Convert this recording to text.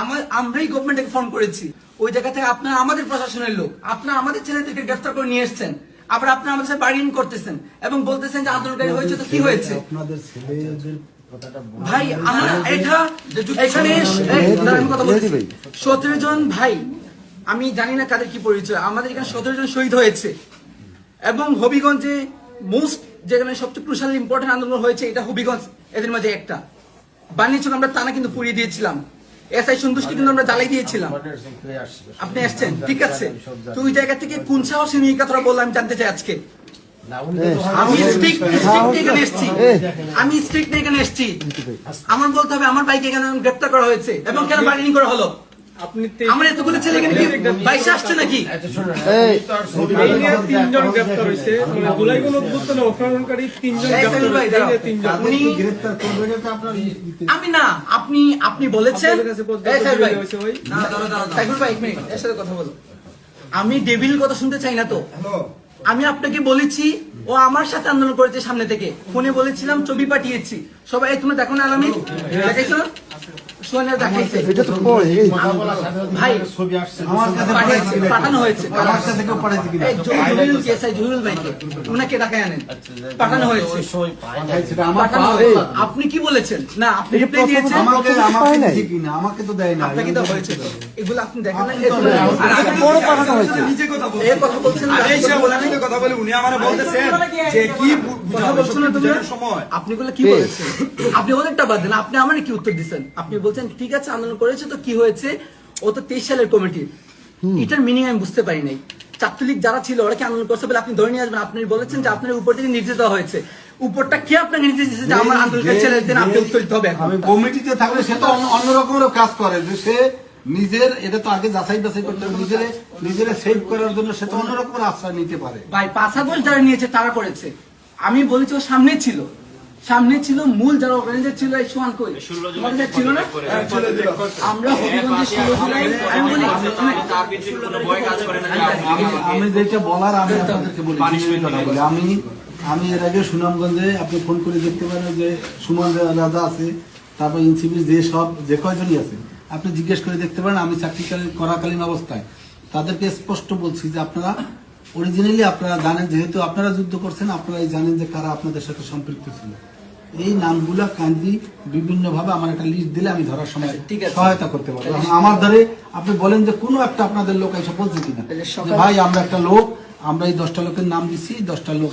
আমার আমরাই গভর্নমেন্টকে ফোন করেছি। ওই জায়গা থেকে আপনারা আমাদের প্রশাসনের লোক আপনারা আমাদের ছেলেদেরকে গ্রেফতার করে নিয়ে এসেছেন। আবার আপনারা আমাদের সাথে বার্গেনিং করতেছেন এবং বলতেছেন যে আন্দোলনকারী হয়েছে তো কি হয়েছে? আপনাদের ছেলেদের ভাই আমরা এটা এখানে কথা বলছি। সতেরো জন ভাই আমি জানি না কাদের কি পরিচয় আমাদের এখানে সতেরো জন শহীদ হয়েছে। এবং হবিগঞ্জে মোস্ট যেখানে সবচেয়ে ক্রুশাল ইম্পর্টেন্ট আন্দোলন হয়েছে এটা হবিগঞ্জ এদের মাঝে একটা। বাণিজ্যক আমরা টানা কিন্তু পুড়িয়ে দিয়েছিলাম। এসআই সন্তুষ্টি কিন্তু আমরা জ্বালাই দিয়েছিলাম। আপনি আসছেন ঠিক আছে। তো ওই জায়গা থেকে কোন সাহসে নিয়ে কথাটা বললাম আমি জানতে চাই আজকে? আমি স্ট্রিক্ট স্ট্রিক এখানে এসেছি। আমি এখানে এসেছি। আমার বলতে হবে আমার বাইকে এখানে গ্রেপ্তার করা হয়েছে। এবং কেন বার্গেনিং করা হলো? আমার এতগুলো ছেলে এখানে কি বাইশে আসছে নাকি? শুনুন, এই, আপনি তো আর ছবি এই নিয়ে বানাতে তিনজন গ্রেপ্তার হয়েছে মানে জুলাই কোন অপহরণকারী তিনজন আমি না আপনি আপনি বলেছেন। আপনাদের কাছে পর্যাপ্ত এই সাইফুল ভাই হয়েছে ভাই? না, দাঁড়াও, দাঁড়াও, দাঁড়াও। সাইফুল ভাই এক মিনিট এর সাথে কথা বলো। আমি ডেভিল কথা শুনতে চাই না তো। আমি আপনাকে বলেছি ও আমার সাথে আন্দোলন করেছে সামনে থেকে। ফোনে বলেছিলাম ছবি পাঠিয়েছি। সবাই তুমি দেখো না আলামি? দেখাইছো? দেখাইছে এটা তো কই ভাই, ছবি আসছে। আমার কাছে পাঠিয়েছে, পাঠানো হয়েছে। আমার কাছে কেউ পাঠাইছে কিনা? এই জহিরুল কেসাই জহিরুল ভাইকে উনাকে আনেন। পাঠানো হয়েছে। অবশ্যই পাঠানো সেটা আমার পাঠানো হয়েছে। আপনি কি বলেছেন? না আপনি রিপ্লাই দিয়েছেন। আমাকে আমাকে কিনা? আমাকে তো দেয় না আপনাকে তো হয়েছে এগুলো আপনি দেখেন না। আর এটা আপনি- বড় পাঠানো হয়েছে। নিজে কথা বলছেন। এই কথা বলছেন আরে সে কথা ওনার বলেন। কথা বলে উনি আমারে বলতেছেন যে কি কথা বুঝাবে, বলছো না সত্যি তুমি সময়। আপনি গুলো কি বলেছেন? আপনি ওদেরটা বাদ দেন। আপনি আমার কি উত্তর দিচ্ছেন? আপনি বলছেন ঠিক আছে আন্দোলন করেছে তো কি হয়েছে? ও তো তেইশ সালের কমিটি। এটার মিনিং আমি বুঝতে পারি নাই। ছাত্রলীগ যারা ছিল ওরা কি আন্দোলন করছে বলে আপনি ধরে নিয়ে আসবেন? আপনি বলেছেন যে আপনার উপর থেকে নির্দেশ দেওয়া হয়েছে। উপরটা কে আপনাকে নির্দেশ দিয়েছে যে আমার আন্দোলনকে ছেড়ে দিন আপনি উত্তর দিতে হবে আমি কমিটিতে থাকলে সে তো অন্য- অন্য রকমের কাজ করে। যে সে নিজের এটা তো আগে যাচাই বাছাই করতে হবে। নিজের নিজের সেভ করার জন্য সে তো অন্য রকমের আশ্রয় নিতে পারে। ভাই পাঁচ আগস্ট যারা নিয়েছে তারা করেছে। আমি বলেছি ও সামনে ছিল। সামনে ছিল মূল যারা অর্গানাইজার ছিল এই সোয়ান কই? তোমাদের ছিল না? আমরা হবিগঞ্জে ষোলো জুলাই আমি বলি। আমি আমি যেটা বলার আমি আপনাদেরকে বলি। আমি আমি এর আগে সুনামগঞ্জে আপনি ফোন করে দেখতে পারেন যে সুমন রাজা আছে তারপর ইনসিবির যে সব যে কয়জনই আছে। আপনি জিজ্ঞেস করে দেখতে পারেন আমি চাকরি করাকালীন অবস্থায়। তাদেরকে স্পষ্ট বলছি যে আপনারা অরিজিনালি আপনারা জানেন যেহেতু আপনারা যুদ্ধ করছেন আপনারা এই জানেন যে কারা আপনাদের সাথে সম্পৃক্ত ছিল। এই নামগুলা কান্দি বিভিন্ন ভাবে আমার একটা লিস্ট দিলে আমি ধরার সময় ঠিক আছে। সহায়তা করতে পারব। আমার ধরে আপনি বলেন যে কোনো একটা আপনাদের লোক এসে বলছে কিনা। ভাই আমরা একটা লোক আমরা এই দশটা লোকের নাম দিচ্ছি দশটা লোক